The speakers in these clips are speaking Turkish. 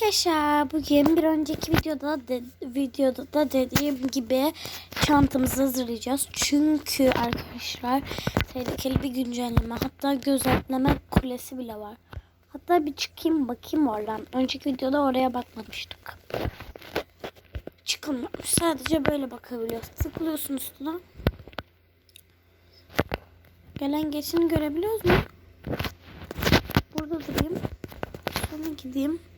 Arkadaşlar bugün bir önceki videoda de, videoda da dediğim gibi çantamızı hazırlayacağız. Çünkü arkadaşlar tehlikeli bir güncelleme hatta gözetleme kulesi bile var. Hatta bir çıkayım bakayım oradan. Önceki videoda oraya bakmamıştık. Çıkılmıyor. Sadece böyle bakabiliyoruz. Tıklıyorsun üstüne. Gelen geçeni görebiliyoruz mu? Burada durayım. Sonra gideyim.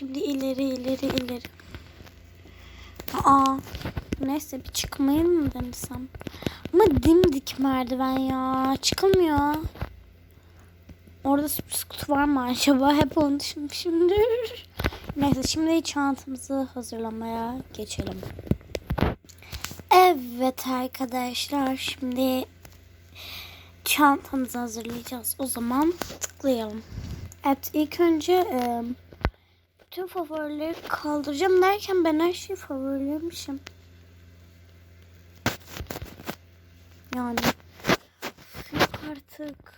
Şimdi ileri ileri ileri. Aa. Neyse bir çıkmayı mı denesem? Ama dimdik merdiven ya. Çıkılmıyor. Orada sürpriz kutu var mı acaba? Hep onu düşünmüşümdür. Neyse şimdi çantamızı hazırlamaya geçelim. Evet arkadaşlar şimdi çantamızı hazırlayacağız. O zaman tıklayalım. Evet ilk önce e, bütün favorileri kaldıracağım derken ben her şeyi favorilemişim. Yani yok artık.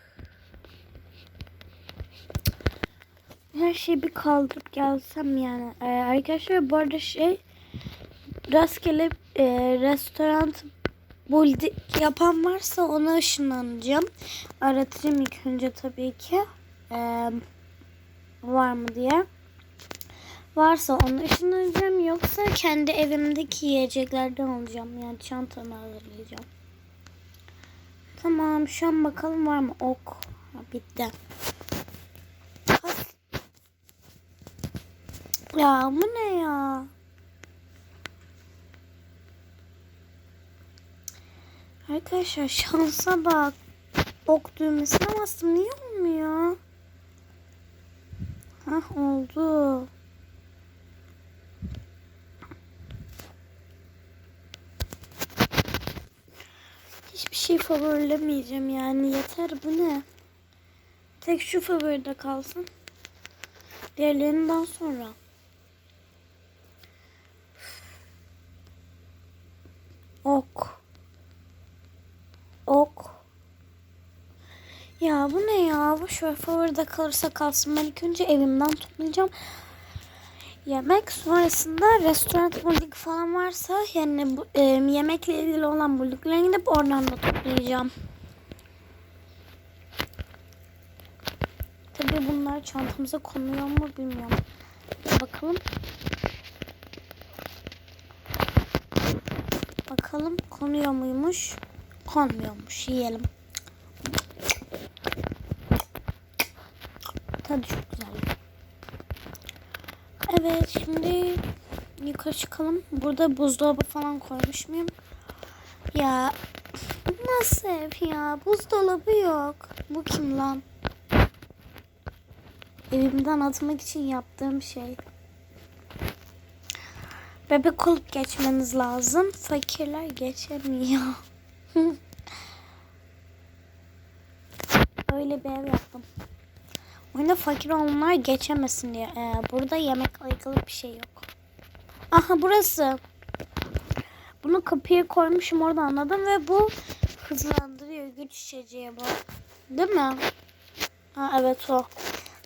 Her şeyi bir kaldırıp gelsem yani. Ee, arkadaşlar bu arada şey rastgele e, restoran buldi yapan varsa ona ışınlanacağım. Aratacağım ilk önce tabii ki. Ee, var mı diye. Varsa onu ışınlanacağım. Yoksa kendi evimdeki yiyeceklerden alacağım. Yani çantamı hazırlayacağım. Tamam şu an bakalım var mı? Ok. Ha, bitti. Ya bu ne ya? Arkadaşlar şansa bak. Ok düğmesine bastım. Niye olmuyor? Hah oldu. Hiçbir şey favorilemeyeceğim yani. Yeter bu ne? Tek şu favoride kalsın. Diğerlerinden sonra. Ok. Ok. Ya bu ne ya? Bu şöyle favoride kalırsa kalsın. Ben ilk önce evimden toplayacağım. Yemek sonrasında restoran bulduk falan varsa yani bu, e, yemekle ilgili olan bulduklarına gidip oradan da toplayacağım. Tabii bunlar çantamıza konuyor mu bilmiyorum. Bakalım. Bakalım konuyor muymuş? Konmuyormuş. Yiyelim. Tadı çok güzel. Evet şimdi yukarı çıkalım. Burada buzdolabı falan koymuş muyum? Ya nasıl ev ya? Buzdolabı yok. Bu kim lan? Evimden atmak için yaptığım şey. Bebek olup geçmeniz lazım. Fakirler geçemiyor. Öyle bir ev yaptım. Oyunda fakir olanlar geçemesin diye. Ee, burada yemek alakalı bir şey yok. Aha burası. Bunu kapıya koymuşum orada anladım ve bu hızlandırıyor güç içeceği bu. Değil mi? Ha evet o.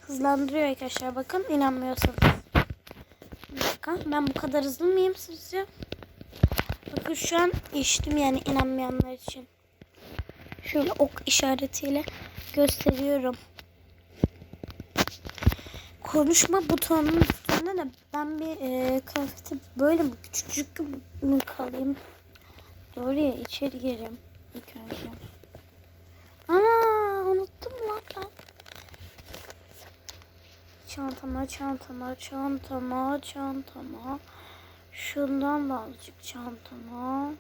Hızlandırıyor arkadaşlar bakın inanmıyorsanız. Bir dakika ben bu kadar hızlı mıyım sizce? Bakın şu an içtim yani inanmayanlar için. Şöyle ok işaretiyle gösteriyorum. Konuşma butonunun üstünde de ben bir e, kıyafeti böyle mi küçücük mü kalayım? Doğru ya içeri gireyim ilk önce. Ana unuttum lan ben. Çantama, çantama, çantama, çantama. Şundan da azıcık çantama.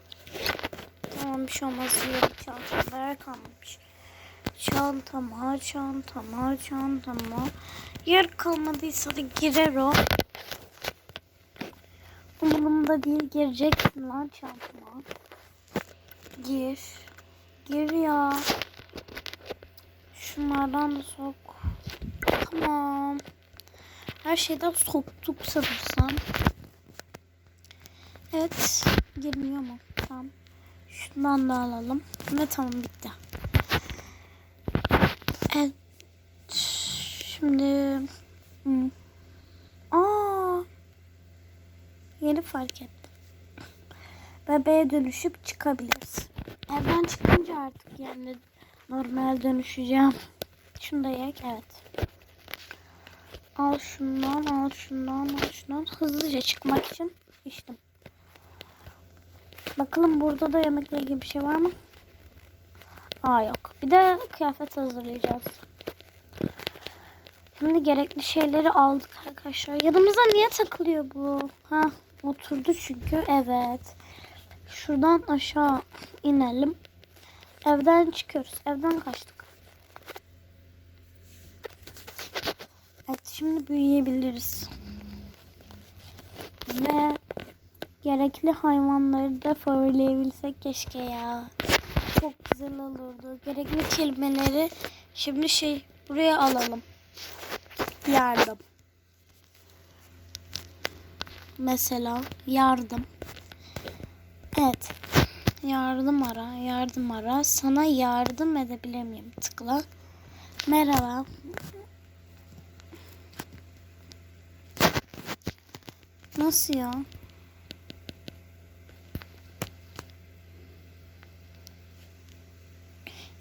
Tamam bir şey olmaz. Diğer çantalar kalmamış. Çantama, çantama, çantama. Yer kalmadıysa da girer o. Umurumda değil gireceksin lan çantama. Gir. Gir ya. Şunlardan da sok. Tamam. Her şeyden soktuk sanırsam. Evet. Girmiyor mu? Tamam. Şundan da alalım. Ve tamam bitti. Şimdi hmm. Aa yeni fark ettim. Bebeğe dönüşüp çıkabiliriz. Evden çıkınca artık yani normal dönüşeceğim. Şunu da yek evet. Al şundan, al şundan, al şundan. Hızlıca çıkmak için içtim. Bakalım burada da yemekle ilgili bir şey var mı? Aa yok. Bir de kıyafet hazırlayacağız. Şimdi gerekli şeyleri aldık arkadaşlar. Yanımıza niye takılıyor bu? Ha oturdu çünkü. Evet. Şuradan aşağı inelim. Evden çıkıyoruz. Evden kaçtık. Evet şimdi büyüyebiliriz. Ve gerekli hayvanları da favorileyebilsek keşke ya. Çok güzel olurdu. Gerekli kelimeleri şimdi şey buraya alalım. Yardım. Mesela yardım. Evet. Yardım ara, yardım ara. Sana yardım edebilir miyim? Tıkla. Merhaba. Nasıl ya?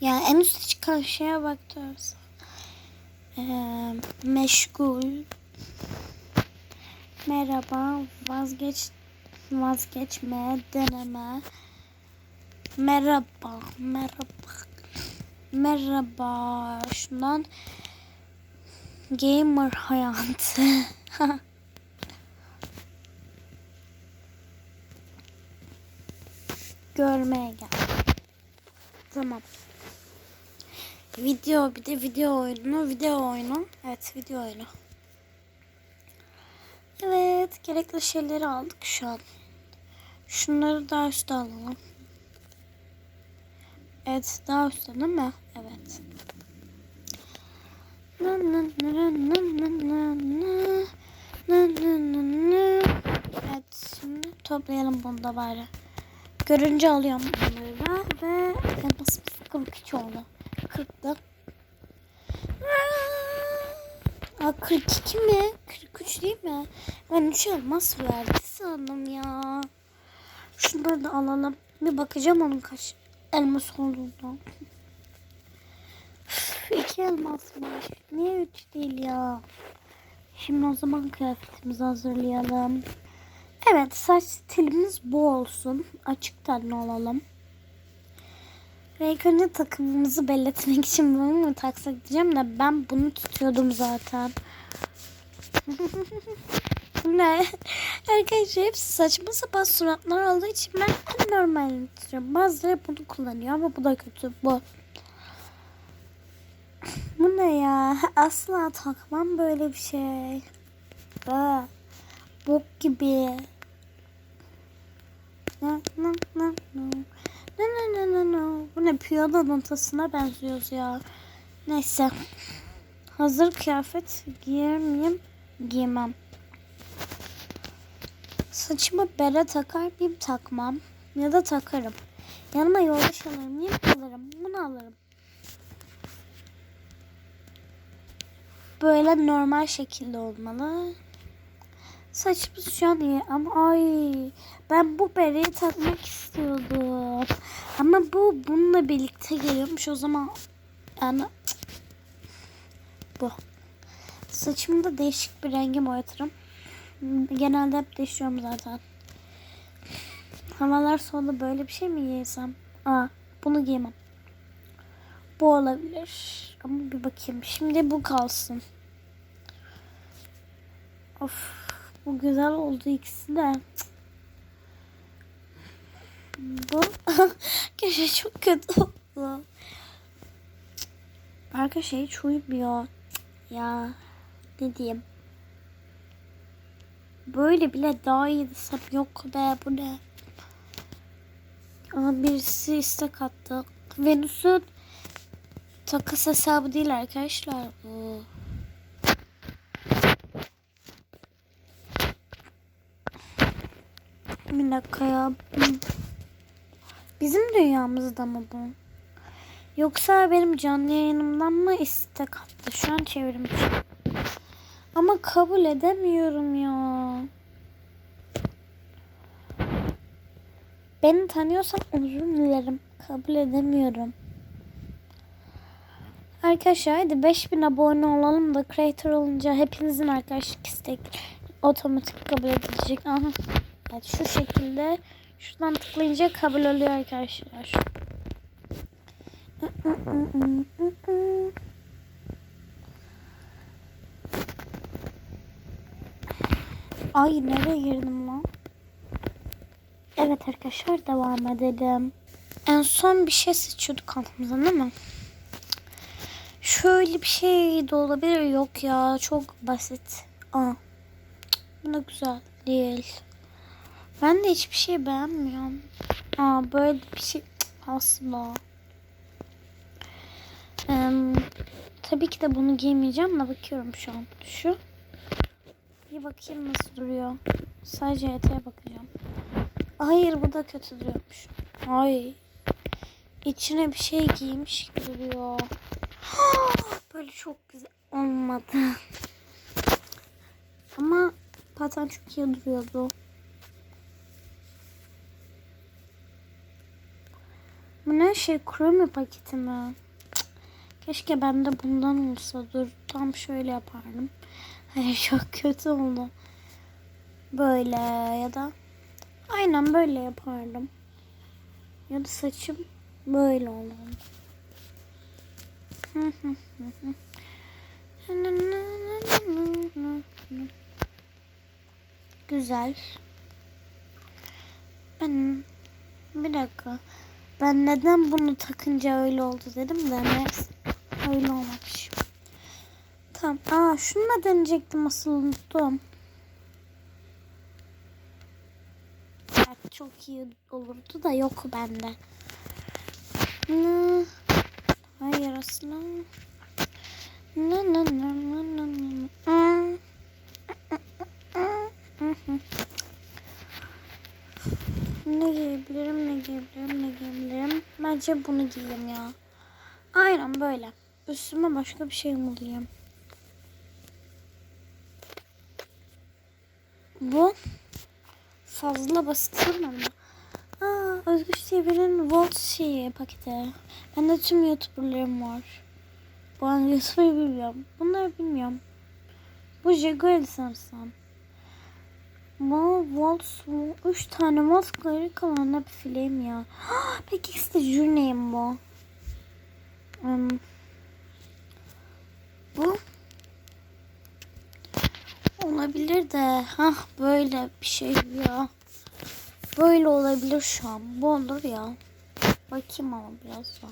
Ya en üstte çıkan şeye bakıyoruz. Meşgul. Merhaba. Vazgeç vazgeçme, deneme. Merhaba, merhaba. Merhaba. Şundan gamer hayatı. Görmeye gel. Tamam. Video bir de video oyunu, video oyunu. Evet, video oyunu. Evet, gerekli şeyleri aldık şu an. Şunları daha üstte alalım. Evet, daha üstte değil mi? Evet. Evet, şimdi toplayalım bunu da bari. Görünce alıyorum bunları ve elmasımız 42 oldu. 40'da. Aa, 42 mi? 43 değil mi? Ben 3 elmas verdi sandım ya. Şunları da alalım. Bir bakacağım onun kaç elmas olduğunu. İki elmas var. Niye üç değil ya? Şimdi o zaman kıyafetimizi hazırlayalım. Evet saç stilimiz bu olsun. Açık tenli olalım. Ve önce takımımızı belli etmek için bunu mu taksak diyeceğim de ben bunu tutuyordum zaten. ne? Arkadaşlar hepsi saçma sapan suratlar olduğu için ben en normalini tutuyorum. Bazıları bunu kullanıyor ama bu da kötü. Bu. Bu ne ya? Asla takmam böyle bir şey. Aa, bok gibi. Na, na, na, na. No, no, no, no, no. Bu ne piyano notasına benziyoruz ya. Neyse. Hazır kıyafet giyer miyim? Giymem. Saçıma bere takar mıyım? Takmam. Ya da takarım. Yanıma yoldaş alır mıyım? Alırım. Bunu alırım. Böyle normal şekilde olmalı. Saçımız şu an iyi ama ay ben bu bereyi takmak istiyordum. Ama bu bununla birlikte geliyormuş o zaman yani cık, bu. Saçımı da değişik bir renge boyatırım. Genelde hep değişiyorum zaten. Havalar soğudu böyle bir şey mi giysem? Aa bunu giymem. Bu olabilir. Ama bir bakayım. Şimdi bu kalsın. Of. Bu güzel oldu ikisi de. Bu köşe çok kötü oldu. Arkadaşlar hiç uyumuyor. Ya ne diyeyim. Böyle bile daha iyi desem yok be bu ne. Ama birisi istek attı. Venüs'ün takas hesabı değil arkadaşlar bu. Bir dakika ya. Bizim dünyamızda mı bu? Yoksa benim canlı yayınımdan mı istek attı? Şu an çevrim içi. Ama kabul edemiyorum ya. Beni tanıyorsan özür dilerim. Kabul edemiyorum. Arkadaşlar hadi 5000 abone olalım da creator olunca hepinizin arkadaşlık istek otomatik kabul edilecek. Aha. Evet şu şekilde şuradan tıklayınca kabul oluyor arkadaşlar. Ay nereye girdim lan? Evet arkadaşlar devam edelim. En son bir şey seçiyorduk aklımızdan değil mi? Şöyle bir şey de olabilir. Yok ya çok basit. Aa. Bu da güzel değil. Ben de hiçbir şey beğenmiyorum. Aa böyle bir şey asla. Ee, tabii ki de bunu giymeyeceğim de bakıyorum şu an. Şu. Bir bakayım nasıl duruyor. Sadece eteğe bakacağım. Hayır bu da kötü duruyormuş. Ay. İçine bir şey giymiş gibi duruyor. Böyle çok güzel olmadı. Ama paten çok iyi duruyordu. Bu ne şey kremi paketi mi? Cık, Keşke bende bundan olsa. Dur tam şöyle yapardım. Hayır çok kötü oldu. Böyle ya da aynen böyle yapardım. Ya da saçım böyle olurdu. Güzel. Ben bir dakika. Ben neden bunu takınca öyle oldu dedim de neyse. Öyle olmamış. Tamam. Aa şununla deneyecektim asıl unuttum. Evet, çok iyi olurdu da yok bende. Ne? Hayır asla. Ne ne ne ne ne ne. Aa. Ne giyebilirim, ne giyebilirim, ne giyebilirim. Bence bunu giyeyim ya. Aynen böyle. Üstüme başka bir şey mi giyeyim? Bu fazla basit mı? Aa, Özgür TV'nin Volt şeyi paketi. Bende tüm YouTuber'larım var. Bu an YouTube'u bilmiyorum. Bunları bilmiyorum. Bu Jaguar sanırsam. Bu Volt 3 tane Volt geri kalan hep film ya. Peki ikisi de Journey'im bu. Hmm. Bu olabilir de ha böyle bir şey ya. Böyle olabilir şu an. Bu olur ya. Bakayım ama biraz daha.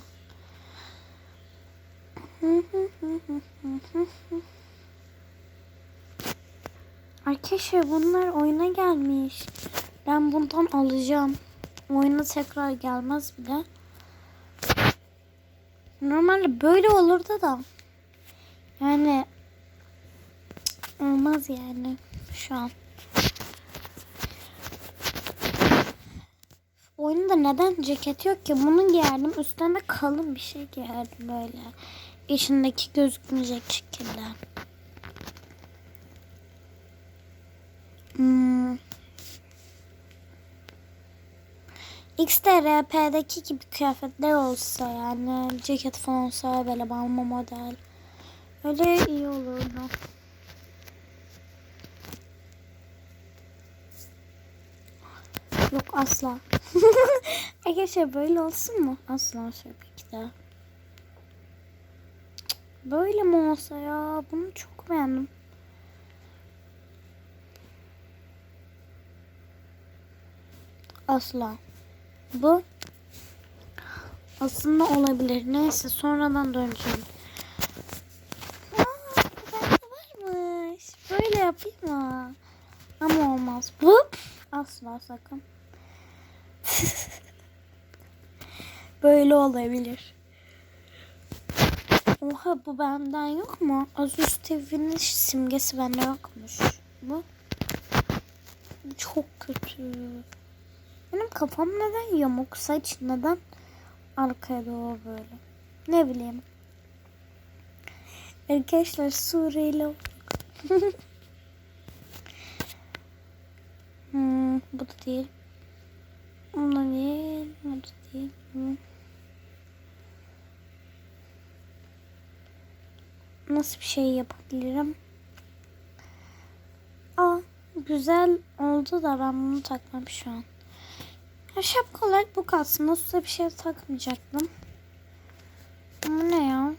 Arkadaşlar bunlar oyuna gelmiş. Ben bundan alacağım. Oyuna tekrar gelmez bile. Normalde böyle olurdu da. Yani olmaz yani şu an. Oyunda neden ceket yok ki? Bunu giyerdim. Üstüne kalın bir şey giyerdim böyle. İçindeki gözükmeyecek şekilde. Hmm. XTRP'deki gibi kıyafetler olsa yani ceket falan olsa böyle balma model. Öyle iyi olurdu. Yok asla. Arkadaşlar böyle olsun mu? Asla tabii ki de. Böyle mi olsa ya? Bunu çok beğendim. Asla. Bu aslında olabilir. Neyse sonradan döneceğim. Aa, varmış. Böyle yapayım mı? Ama olmaz. Bu asla sakın. Böyle olabilir. Oha bu benden yok mu? Asus TV'nin simgesi bende yokmuş. Bu çok kötü. Benim kafam neden yamuk? Saç neden arkaya doğru böyle? Ne bileyim. Arkadaşlar Suriyeli hmm, bu da değil. Da değil. Bu da değil. Hmm. Nasıl bir şey yapabilirim? Aa, güzel oldu da ben bunu takmam şu an. Şapka olarak bu kalsın. Nasılsa bir şey takmayacaktım. Ama ne ya?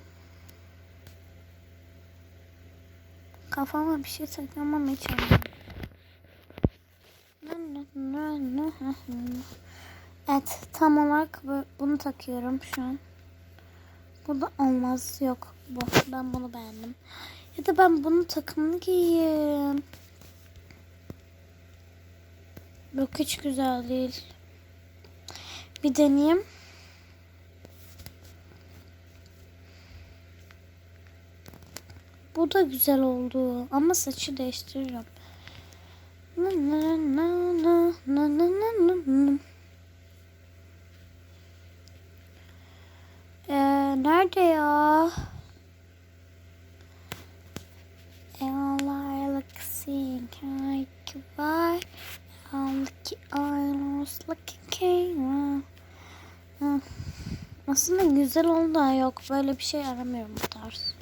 Kafama bir şey takamam hiç. Evet tam olarak bu- bunu takıyorum şu an. Bu da olmaz yok bu. Ben bunu beğendim. Ya da ben bunun takımını giyeyim. Yok hiç güzel değil. Bir deneyeyim. Bu da güzel oldu. Ama saçı değiştiririm. Na na na na na na na na. Ee, nerede ya? Ee, Aslında güzel oldu da yok böyle bir şey aramıyorum bu tarz.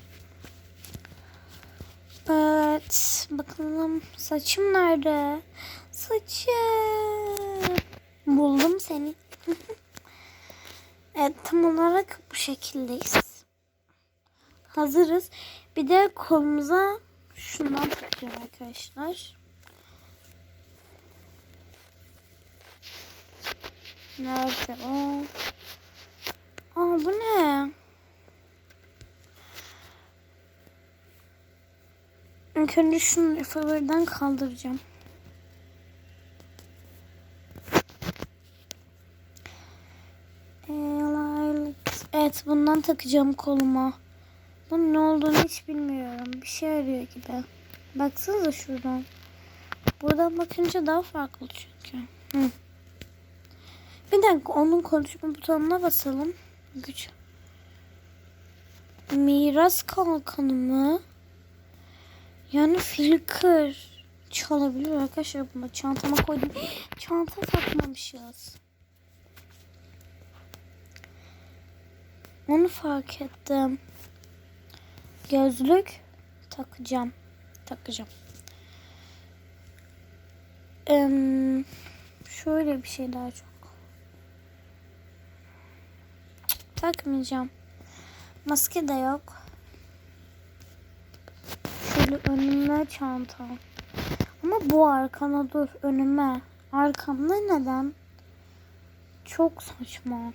Evet bakalım saçım nerede? Saçım. Buldum seni. evet tam olarak bu şekildeyiz. Hazırız. Bir de kolumuza şundan takıyorum arkadaşlar. Nerede o? Bu ne? İlk önce şunu favoriden kaldıracağım. Evet bundan takacağım koluma. Bunun ne olduğunu hiç bilmiyorum. Bir şey arıyor gibi. Baksanıza şuradan. Buradan bakınca daha farklı çünkü. Hı. Bir dakika onun konuşma butonuna basalım. Güç. Miras kalkanı mı? Yani filker çalabilir arkadaşlar bunu. Çantama koydum. Çanta takmamışız. Onu fark ettim. Gözlük takacağım. Takacağım. Ee, şöyle bir şey daha çok. Takmayacağım. Maske de yok. Şöyle önüme çanta. Ama bu arkana dur önüme. Arkamda neden? Çok saçma.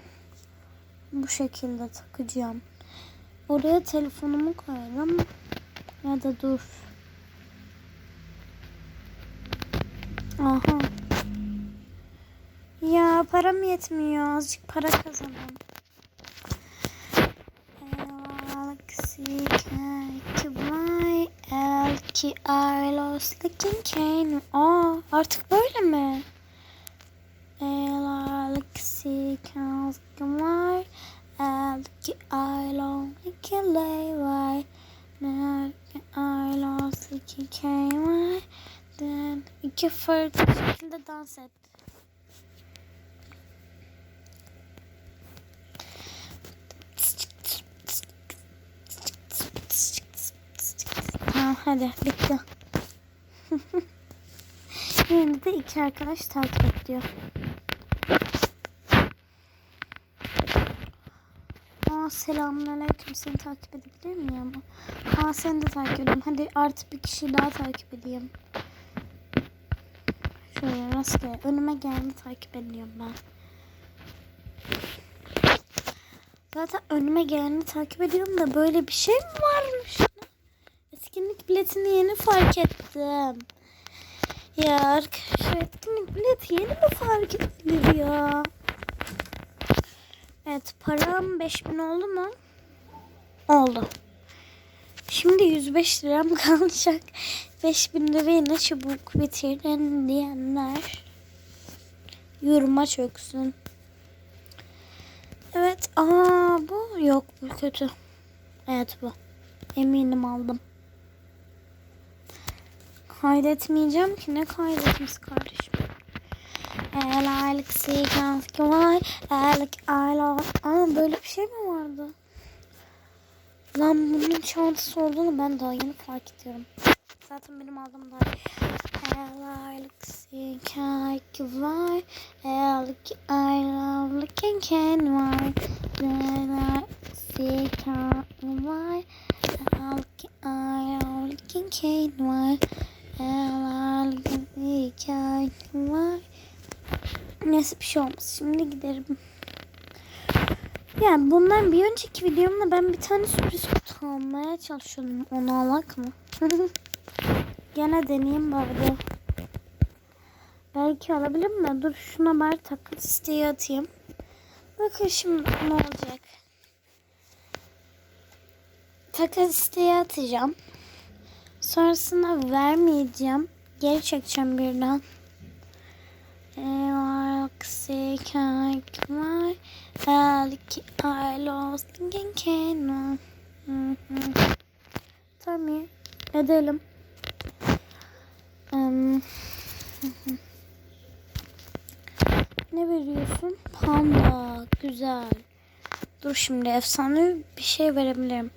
Bu şekilde takacağım. Oraya telefonumu koyarım. Ya da dur. Aha. Ya param yetmiyor. Azıcık para kazanalım. Elki I lost looking cane. Aa artık böyle mi? Galaxy counts my Elki I lost looking lay why I lost looking cane Then iki farklı şekilde dans et. Ha, hadi bitti. Şimdi de iki arkadaş takip ediyor. Aa selamünaleyküm. Seni takip edebilir miyim? Aa seni de takip edeyim. Hadi artık bir kişi daha takip edeyim. Şöyle rastgele önüme geleni takip ediyorum ben. Zaten önüme geleni takip ediyorum da böyle bir şey mi varmış? Etkinlik biletini yeni fark ettim. Ya arkadaşlar etkinlik bileti yeni mi fark edilir ya? Evet param 5000 oldu mu? Oldu. Şimdi 105 liram kalacak. 5000 lirayı ne çabuk bitirin diyenler yoruma çöksün. Evet. Aa bu yok bu kötü. Evet bu. Eminim aldım. Kaydetmeyeceğim ki ne kaydetmiş kardeşim. El aylık sikans ki vay. Aylık aylık. Aa böyle bir şey mi vardı? Lan bunun çantası olduğunu ben daha yeni fark ediyorum. Zaten benim aldığım daha aylık sikans ki vay. Aylık aylık ken vay. El aylık sikans ki vay. Aylık aylık ken vay. Var. Neyse bir şey olmaz. Şimdi giderim. Yani bundan bir önceki videomda ben bir tane sürpriz kutu almaya çalışıyordum. Onu alak mı? Gene deneyeyim bari. Belki alabilirim de dur şuna bari takat isteği atayım. Bakın şimdi ne olacak. Takas isteği atacağım. Sonrasında vermeyeceğim. Geri çekeceğim birden. Aksi kalkma Belki I lost again Tamam edelim. Ne veriyorsun? Panda. Güzel. Dur şimdi efsane bir şey verebilirim.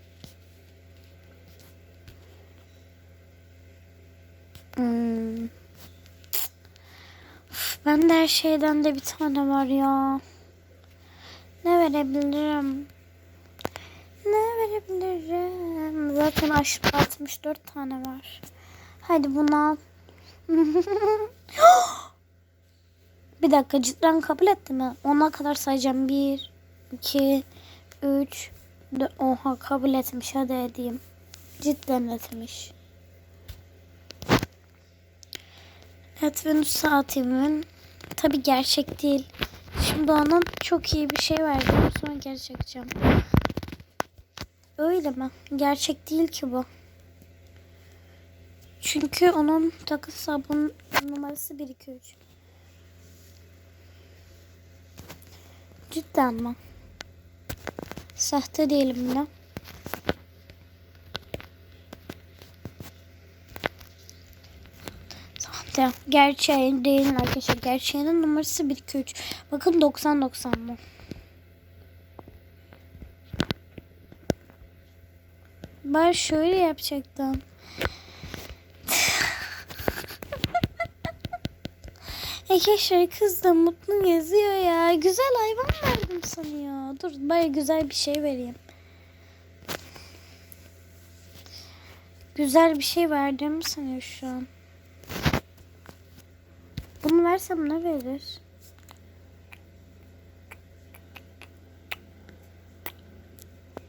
Hmm. Ben de her şeyden de bir tane var ya. Ne verebilirim? Ne verebilirim? Zaten aş- 64 tane var. Hadi bunu al. bir dakika cidden kabul etti mi? Ona kadar sayacağım. 1, 2, 3, 4. Oha kabul etmiş. Hadi edeyim. Cidden etmiş. Evet Venüs saatimin tabi gerçek değil. Şimdi ona çok iyi bir şey verdim. Sonra çekeceğim. Öyle mi? Gerçek değil ki bu. Çünkü onun takı sabun numarası 1 2 3. Cidden mi? Sahte değilim ya. Sahte. Gerçeğin değil arkadaşlar. Gerçeğinin numarası 1 2 3. Bakın 90 90 mı? Ben şöyle yapacaktım. Arkadaşlar kız da mutlu geziyor ya. Güzel hayvan verdim sanıyor. Dur baya güzel bir şey vereyim. Güzel bir şey verdiğimi sanıyor şu an. Versem ne verir?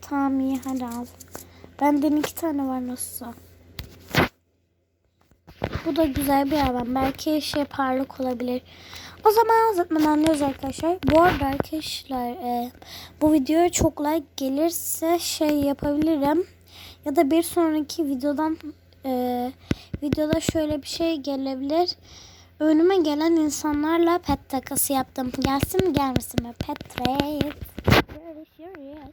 Tamam iyi hadi al. Benden iki tane var nasılsa. Bu da güzel bir hayvan. Belki şey parlak olabilir. O zaman uzatmadan diyoruz arkadaşlar. Bu arada arkadaşlar e, bu videoya çok like gelirse şey yapabilirim. Ya da bir sonraki videodan e, videoda şöyle bir şey gelebilir. Önüme gelen insanlarla pet takası yaptım. Gelsin mi gelmesin mi? Pet trade. Görüşürüz.